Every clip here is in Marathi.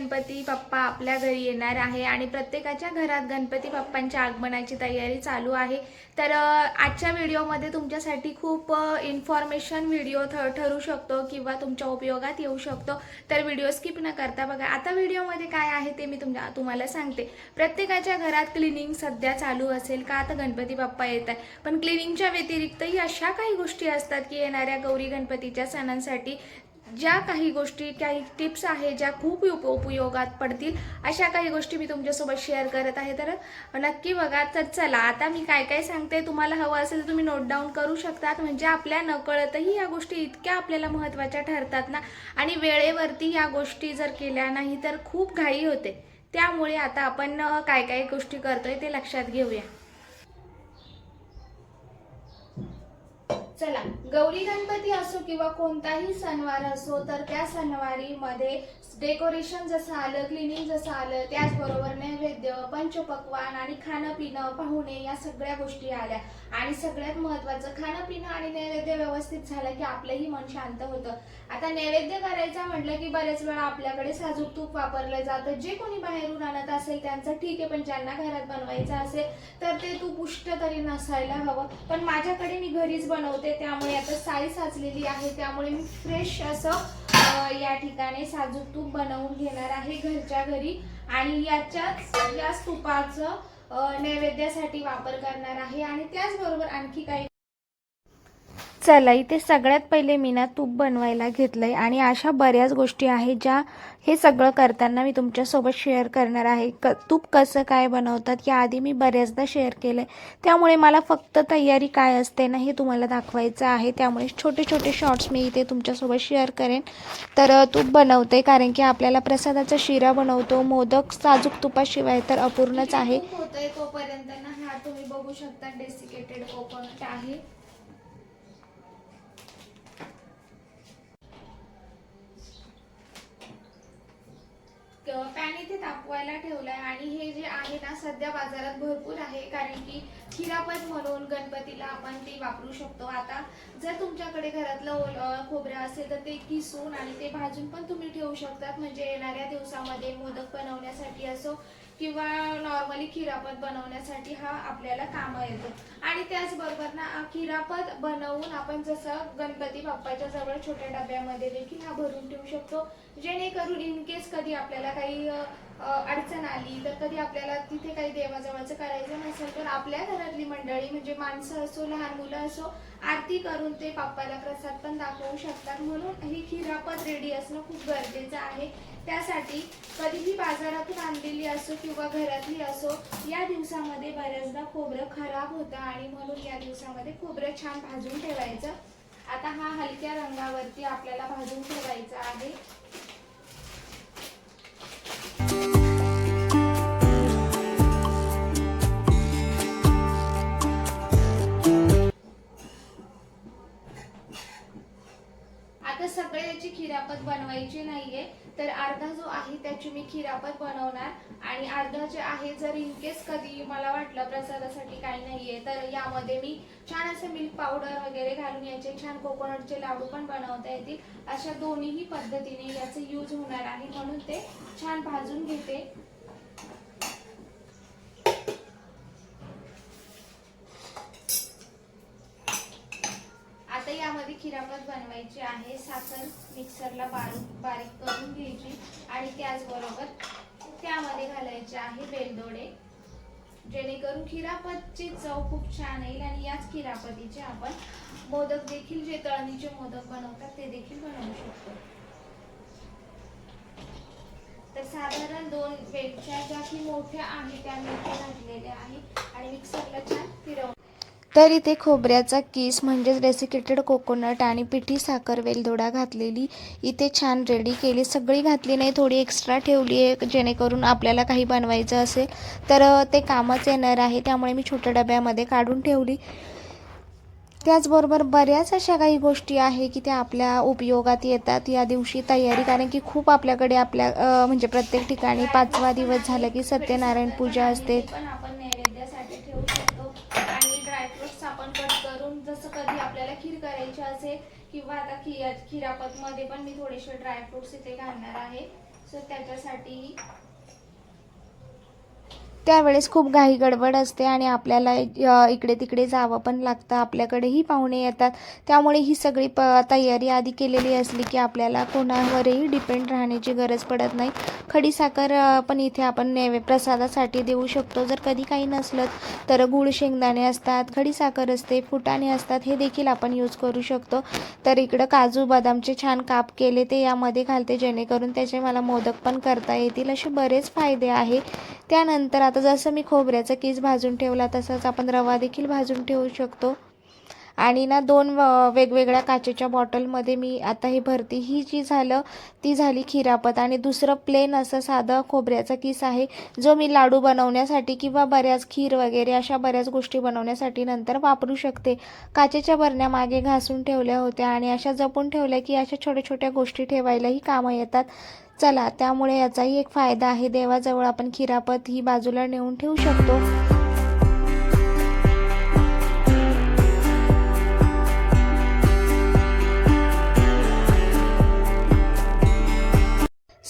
गणपती बाप्पा आपल्या घरी येणार आहे आणि प्रत्येकाच्या घरात गणपती बाप्पांच्या आगमनाची तयारी चालू आहे. तर आजच्या व्हिडिओमध्ये तुमच्यासाठी खूप इन्फॉर्मेशन व्हिडिओ ठ ठरू शकतो किंवा तुमच्या उपयोगात येऊ शकतो. तर व्हिडिओ स्किप न करता बघा. आता व्हिडिओमध्ये काय आहे ते मी तुमच्या तुम्हाला सांगते. प्रत्येकाच्या घरात क्लिनिंग सध्या चालू असेल का? आता गणपती बाप्पा येत आहे पण क्लिनिंगच्या व्यतिरिक्तही अशा काही गोष्टी असतात की येणाऱ्या गौरी गणपतीच्या सणांसाठी ज्या काही गोष्टी काही टिप्स आहे ज्या खूप उप उपयोगात पडतील अशा काही गोष्टी मी तुमच्यासोबत शेअर करत आहे. तर नक्की बघा. तर चला आता मी काय काय सांगते तुम्हाला हवं असेल तर तुम्ही नोट डाऊन करू शकतात. म्हणजे आपल्या नकळतही या गोष्टी इतक्या आपल्याला महत्त्वाच्या ठरतात ना. आणि वेळेवरती या गोष्टी जर केल्या नाही तर खूप घाई होते. त्यामुळे आता आपण काय काय गोष्टी करतोय ते लक्षात घेऊया. चला गौरी गणपती असो किंवा कोणताही सणवार असो तर त्या सणवारीमध्ये डेकोरेशन जसं आलं क्लिनिंग जसं आलं त्याचबरोबर नैवेद्य पंचपक्वान आणि खाणं पिणं पाहुणे या सगळ्या गोष्टी आल्या. आणि सगळ्यात महत्वाचं खाणं पिणं आणि नैवेद्य व्यवस्थित झालं की आपलंही मन शांत होतं. आता नैवेद्य करायचा म्हटलं की बरेच वेळा आपल्याकडे साजूक तूप वापरलं जातं. जे कोणी बाहेरून आणत असेल त्यांचं ठीक आहे पण ज्यांना घरात बनवायचं असेल तर ते तूप उष्ट तरी नसायला हवं. पण माझ्याकडे मी घरीच बनवते त्यामुळे आता साई साचलेली आहे. त्यामुळे मी फ्रेश असं या ठिकाणी साजूक तूप बनवून घेणार आहे घरच्या घरी. आणि याच्याच या तुपाचं नैवेद्यासाठी वापर करणार आहे. आणि त्याचबरोबर आणखी काही चला इथे सगळ्यात पहिले मी ना तूप बनवायला घेतलं आहे आणि अशा बऱ्याच गोष्टी आहेत ज्या हे सगळं करताना मी तुमच्यासोबत शेअर करणार आहे. क तूप कसं काय बनवतात याआधी मी बऱ्याचदा शेअर केलं त्यामुळे मला फक्त तयारी काय असते ना हे तुम्हाला दाखवायचं आहे. त्यामुळे छोटे छोटे शॉर्ट्स मी इथे तुमच्यासोबत शेअर करेन. तर तूप बनवते कारण की आपल्याला प्रसादाचा शिरा बनवतो. मोदक साजूक तुपाशिवाय तर अपूर्णच आहे. तोपर्यंत ना हा तुम्ही बघू शकता डेसिकेटेड कोकोनट आहे. पॅन इथे तापवायला ठेवलाय आणि हे जे आहे ना सध्या बाजारात भरपूर आहे. कारण की खिरापत म्हणून गणपतीला आपण ते वापरू शकतो. आता जर तुमच्याकडे घरातलं ओल खोबरं असेल तर ते किसून आणि ते भाजून पण तुम्ही ठेवू शकतात. म्हणजे येणाऱ्या दिवसामध्ये मोदक बनवण्यासाठी असो किंवा नॉर्मली खिरापत बनवण्यासाठी हा आपल्याला कामं येतो. आणि त्याचबरोबर ना खिरापत बनवून आपण जसं गणपती बाप्पाच्या जवळ छोट्या डब्यामध्ये देखील हा भरून ठेवू शकतो. जेणेकरून इन केस कधी आपल्याला काही अडचण आली तर कधी आपल्याला तिथे काही देवाजवळचं करायचं नसेल तर आपल्या घरातली मंडळी म्हणजे माणसं असो लहान मुलं असो आरती करून ते बाप्पाला प्रसाद पण दाखवू शकतात. म्हणून ही खिरापत रेडी असणं खूप गरजेचं आहे. त्यासाठी कधीही बाजारातून आणलेली असो किंवा घरातली असो या दिवसामध्ये बऱ्याचदा खोबरं खराब होतं आणि म्हणून या दिवसामध्ये खोबरं छान भाजून ठेवायचं. आता हा हलक्या रंगावरती आपल्याला भाजून ठेवायचा आहे. खिरापत बनवायची नाहीये तर अर्धा जो आहे त्याची मी खिरापत बनवणार. आणि अर्धा जे आहे जर इनकेस कधी मला वाटलं प्रसादासाठी काही नाहीये तर यामध्ये मी छान असं मिल्क पावडर वगैरे घालून याचे छान कोकोनटचे लाडू पण बनवता येतील. अशा दोन्हीही पद्धतीने याचे यूज होणार आहे म्हणून ते छान भाजून घेते आता यामध्ये खिरापत बनवायची आहे. साखर मिक्सरला बारीक बारीक करून घ्यायची आणि त्याचबरोबर त्यामध्ये घालायचे आहे बेलदोडे. जेणेकरून खिरापतची चव खूप छान येईल आणि याच खिरापतीचे आपण मोदक देखील जे तळणीचे मोदक बनवतात ते देखील बनवू शकतो. तर साधारण दोन वेलच्या ज्या की मोठ्या आहेत त्या मी घातलेल्या आहे आणि मिक्सरला छान फिरवून तर इथे खोबऱ्याचा किस म्हणजेच डेसिकेटेड कोकोनट आणि पिठी साखर वेलदोडा घातलेली इथे छान रेडी केली. सगळी घातली नाही थोडी एक्स्ट्रा ठेवली आहे जेणेकरून आपल्याला काही बनवायचं असेल तर ते कामच येणार आहे. त्यामुळे मी छोट्या डब्यामध्ये काढून ठेवली. त्याचबरोबर बऱ्याच अशा काही गोष्टी आहे की त्या आपल्या उपयोगात येतात. या दिवशी तयारी कारण की खूप आपल्याकडे आपल्या म्हणजे प्रत्येक ठिकाणी पाचवा दिवस झाला की सत्यनारायण पूजा असते पण आपण नैवेद्यासाठी ठेवू शकतो आणि ड्रायफ्रुट्स आपण कट करून जसं कधी आपल्याला खीर करायची असेल किंवा आता खि खिरापतमध्ये पण मी थोडेसे ड्रायफ्रुट्स इथे घालणार आहे. सो त्याच्यासाठी त्यावेळेस खूप घाई गडबड असते आणि आपल्याला इकडे तिकडे जावं पण लागतं. आपल्याकडेही पाहुणे येतात. त्यामुळे ही सगळी प तयारी आधी केलेली असली की आपल्याला कोणावरही डिपेंड राहण्याची गरज पडत नाही. खडीसाखर पण इथे आपण नैवे प्रसादासाठी देऊ शकतो. जर कधी काही नसलं तर गुळ शेंगदाणे असतात खडीसाखर असते फुटाणे असतात हे देखील आपण यूज करू शकतो. तर इकडं काजू बदामचे छान काप केले ते यामध्ये घालते जेणेकरून त्याचे मला मोदक पण करता येतील. असे बरेच फायदे आहे. त्यानंतर आता जसं मी खोबऱ्याचा केस भाजून ठेवला तसंच आपण रवा देखील भाजून ठेवू शकतो. आणि ना दोन व- वेगवेगळ्या काचेच्या बॉटलमध्ये मी आता हे भरती. ही जी झालं ती झाली खिरापत. आणि दुसरं प्लेन असं साधं खोबऱ्याचा किस आहे जो मी लाडू बनवण्यासाठी किंवा बऱ्याच खीर वगैरे अशा बऱ्याच गोष्टी बनवण्यासाठी नंतर वापरू शकते. काचेच्या बरण्या मागे घासून ठेवल्या होत्या आणि अशा जपून ठेवल्या की अशा छोट्या छोट्या गोष्टी ठेवायलाही कामं येतात. चला त्यामुळे याचाही एक फायदा आहे. देवाजवळ आपण खिरापत ही बाजूला नेऊन ठेवू शकतो.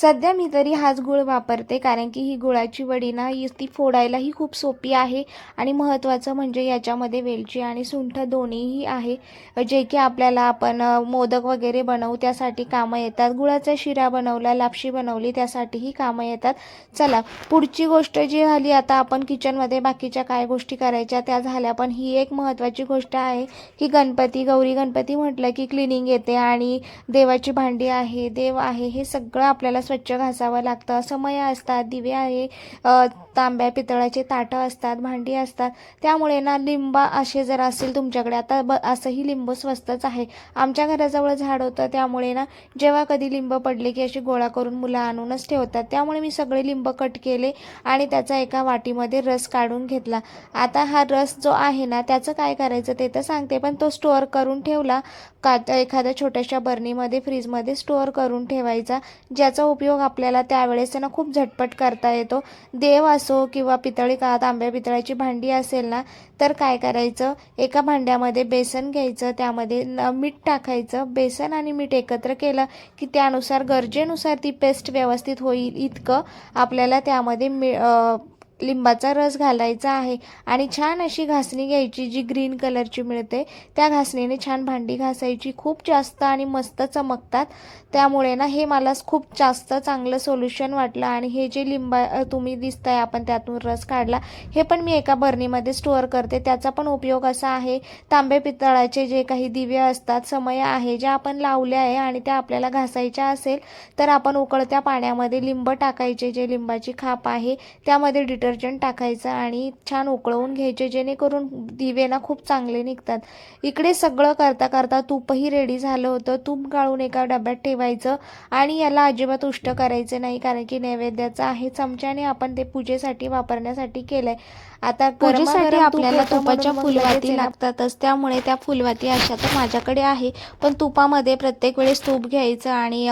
सध्या मी तरी हाच गुळ वापरते कारण की ही गुळाची वडी ना ही ती फोडायलाही खूप सोपी आहे आणि महत्त्वाचं म्हणजे याच्यामध्ये वेलची आणि सुंठ दोन्हीही आहे. जे की आपल्याला आपण मोदक वगैरे बनवू त्यासाठी कामं येतात. गुळाचा शिरा बनवला लापशी बनवली त्यासाठीही कामं येतात. चला पुढची गोष्ट जी झाली आता आपण किचनमध्ये बाकीच्या काय गोष्टी करायच्या त्या झाल्या पण ही एक महत्त्वाची गोष्ट आहे की गणपती गौरी गणपती म्हटलं की क्लिनिंग येते आणि देवाची भांडी आहे देव आहे हे सगळं आपल्याला स्वच्छ घासावं लागतं. समया असतात दिवे आहे तांब्या पितळाचे ताटं असतात भांडी असतात. त्यामुळे ना लिंबा असे जर असेल तुमच्याकडे आता ब असंही लिंबू स्वस्तच आहे. आमच्या घराजवळ झाड होतं त्यामुळे ना जेव्हा कधी लिंब पडले की असे गोळा करून मुलं आणूनच ठेवतात. त्यामुळे मी सगळे लिंब कट केले आणि त्याचा एका वाटीमध्ये रस काढून घेतला. आता हा रस जो आहे ना त्याचं काय करायचं ते तर सांगते पण तो स्टोअर करून ठेवला. कात एखाद्या छोट्याशा बर्नीमध्ये फ्रीजमध्ये स्टोअर करून ठेवायचा ज्याचा उपयोग आपल्याला त्यावेळेस ना खूप झटपट करता येतो. देव असो किंवा पितळी का आंब्या पितळाची भांडी असेल ना तर काय करायचं? एका भांड्यामध्ये बेसन घ्यायचं त्यामध्ये न- मीठ टाकायचं बेसन आणि मीठ एकत्र केलं की त्यानुसार गरजेनुसार ती पेस्ट व्यवस्थित होईल. इतकं आपल्याला त्यामध्ये मी लिंबाचा रस घालायचा आहे आणि छान अशी घासणी घ्यायची जी ग्रीन कलरची मिळते. त्या घासणीने छान भांडी घासायची खूप जास्त आणि मस्त चमकतात. त्यामुळे ना हे मला खूप जास्त चांगलं सोल्युशन वाटलं आणि हे जे लिंबा तुम्ही तुम्ही दिसताय आपण त्यातून रस काढला हे पण मी एका बर्नीमध्ये स्टोअर करते. त्याचा पण उपयोग असा आहे तांबे पितळाचे जे काही दिवे असतात समय आहे ज्या आपण लावल्या आहे आणि त्या आपल्याला घासायच्या असेल तर आपण उकळत्या पाण्यामध्ये लिंब टाकायचे. जे लिंबाची खाप आहे त्यामध्ये डिटर्जंट टाकायचं आणि छान उकळवून घ्यायचे जेणेकरून दिवे ना खूप चांगले निघतात. इकडे सगळं करता करता तूपही रेडी झालं होतं. तूप गाळून एका डब्यात ठेवायचं आणि याला अजिबात उष्ट करायचं नाही कारण की नैवेद्याचं आहे. चमच्याने आपण ते पूजेसाठी वापरण्यासाठी केलंय. आता पूजेसाठी आपल्याला तुपाच्या फुलवाती लागतातच. त्यामुळे त्या फुलवाती अशा तर माझ्याकडे आहे. पण तुपामध्ये प्रत्येक वेळेस तूप घ्यायचं आणि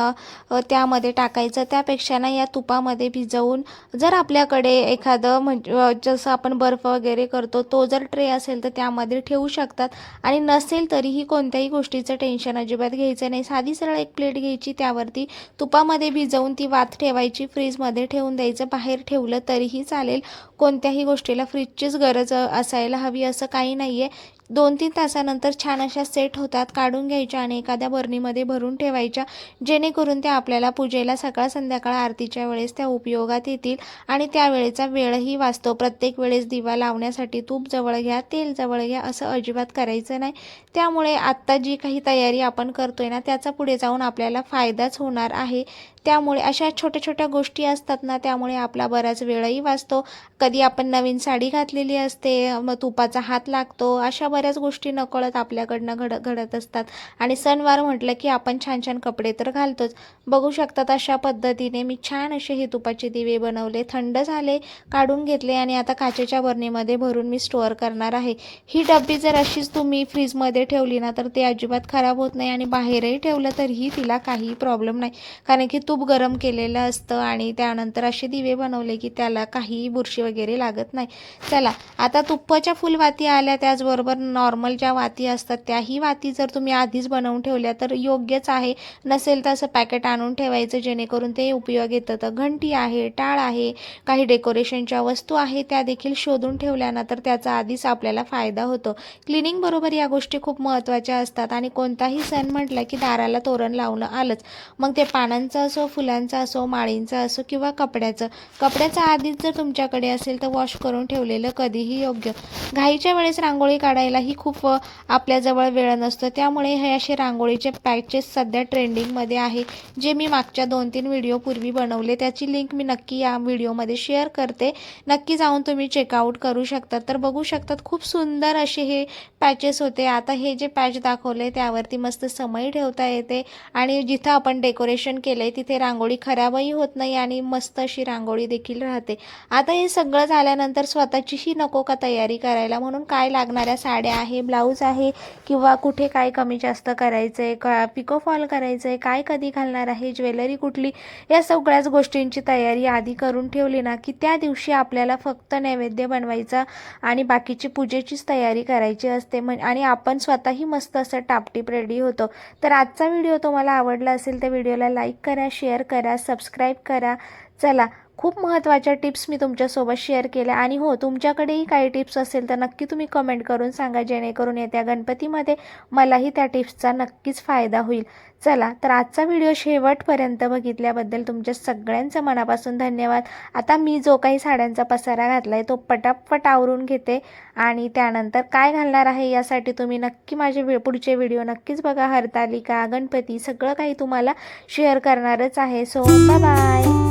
त्यामध्ये टाकायचं. त्यापेक्षा ना या तुपामध्ये भिजवून जर आपल्याकडे एखादं म्हणजे जसं आपण बर्फ वगैरे करतो तो जर ट्रे असेल तर त्यामध्ये ठेवू शकतात. आणि नसेल तरीही कोणत्याही गोष्टीचं टेन्शन अजिबात घ्यायचं नाही. साधी सरळ एक प्लेट घ्यायची त्यावरती तुपामध्ये भिजवून ती वात ठेवायची फ्रीजमध्ये ठेवून द्यायचं बाहेर ठेवलं तरीही चालेल. कोणत्याही गोष्टीला फ्रीजचीच गरज असायला हवी असं काही नाही आहे दोन तीन तासानंतर छान अशा सेट होतात काढून घ्यायच्या आणि एखाद्या बर्नीमध्ये भरून ठेवायच्या जेणेकरून त्या आपल्याला पूजेला सकाळ संध्याकाळ आरतीच्या वेळेस त्या उपयोगात येतील आणि त्यावेळेचा वेळही वाचतो. प्रत्येक वेळेस दिवा लावण्यासाठी तूप जवळ घ्या तेल जवळ घ्या असं अजिबात करायचं नाही. त्यामुळे आत्ता जी काही तयारी आपण करतोय ना त्याचा पुढे जाऊन आपल्याला फायदाच होणार आहे. त्यामुळे अशा छोट्या छोट्या गोष्टी असतात ना त्यामुळे आपला बराच वेळही वाचतो. कधी आपण नवीन साडी घातलेली असते मग तुपाचा हात लागतो अशा बऱ्याच गोष्टी नकळत आपल्याकडनं घड घडत असतात. आणि सणवार म्हटलं की आपण छान छान कपडे तर घालतोच. बघू शकतात अशा पद्धतीने मी छान असे हे तुपाचे दिवे बनवले थंड झाले काढून घेतले आणि आता काचेच्या बरणीमध्ये भरून मी स्टोअर करणार आहे. ही डब्बी जर अशीच तुम्ही फ्रीजमध्ये ठेवली ना तर ते अजिबात खराब होत नाही आणि बाहेरही ठेवलं तरीही तिला काही प्रॉब्लेम नाही. कारण की तूप गरम केलेलं असतं आणि त्यानंतर असे दिवे बनवले की त्याला काहीही बुरशी वगैरे लागत नाही. चला आता तुप्पाच्या फुलवाती आल्या त्याचबरोबर नॉर्मल ज्या वाती असतात त्याही वाती जर तुम्ही आधीच बनवून ठेवल्या तर योग्यच आहे. नसेल तर असं पॅकेट आणून ठेवायचं जेणेकरून ते उपयोग येतं. तर घंटी आहे टाळ आहे काही डेकोरेशनच्या वस्तू आहे त्या देखील शोधून ठेवल्या ना तर त्याचा आधीच आपल्याला फायदा होतो. क्लिनिंग बरोबर या गोष्टी खूप महत्त्वाच्या असतात आणि कोणताही सण म्हटलं की दाराला तोरण लावणं आलंच. मग ते पानांचं असो फुलांचं असो माळींचं असो किंवा कपड्याचं. कपड्याचं आधीच जर तुमच्याकडे असेल तर वॉश करून ठेवलेलं कधीही योग्य. घाईच्या वेळेस रांगोळी काढायला काढायलाही खूप आपल्याजवळ वेळ नसतो. त्यामुळे हे असे रांगोळीचे पॅचेस सध्या ट्रेंडिंगमध्ये आहे जे मी मागच्या दोन तीन व्हिडिओपूर्वी बनवले. त्याची लिंक मी नक्की या व्हिडिओमध्ये शेअर करते. नक्की जाऊन तुम्ही चेकआउट करू शकता. तर बघू शकतात खूप सुंदर असे हे पॅचेस होते. आता हे जे पॅच दाखवले त्यावरती मस्त समय ठेवता येते आणि जिथं आपण डेकोरेशन केलं आहे तिथे रांगोळी खराबही होत नाही आणि मस्त अशी रांगोळी देखील राहते. आता हे सगळं झाल्यानंतर स्वतःचीही नको का तयारी करायला? म्हणून काय लागणाऱ्या साड्या आहे ब्लाऊज आहे किंवा कुठे काय कमी जास्त करायचं आहे का पिको फॉल करायचं आहे काय कधी घालणार आहे ज्वेलरी कुठली या सगळ्याच गोष्टींची तयारी आधी करून ठेवली ना की त्या दिवशी आपल्याला फक्त नैवेद्य बनवायचा आणि बाकीची पूजेचीच तयारी करायची असते. म्हण आणि आपण स्वतःही मस्त असं टापटीप रेडी होतो. तर आजचा व्हिडिओ तुम्हाला आवडला असेल तर व्हिडिओला लाईक करा शेअर करा सबस्क्राईब करा. चला खूप महत्त्वाच्या टिप्स मी तुमच्यासोबत शेअर केल्या आणि हो तुमच्याकडेही काही टिप्स असेल तर नक्की तुम्ही कमेंट करून सांगा जेणेकरून येत्या गणपतीमध्ये मलाही त्या टिप्सचा नक्कीच फायदा होईल. चला तर आजचा व्हिडिओ शेवटपर्यंत बघितल्याबद्दल तुमच्या सगळ्यांचं मनापासून धन्यवाद. आता मी जो काही साड्यांचा पसारा घातला आहे तो पटापट आवरून घेते आणि त्यानंतर काय घालणार आहे यासाठी तुम्ही नक्की माझे पुढचे व्हिडिओ नक्कीच बघा. हरतालिका गणपती सगळं काही तुम्हाला शेअर करणारच आहे. So bye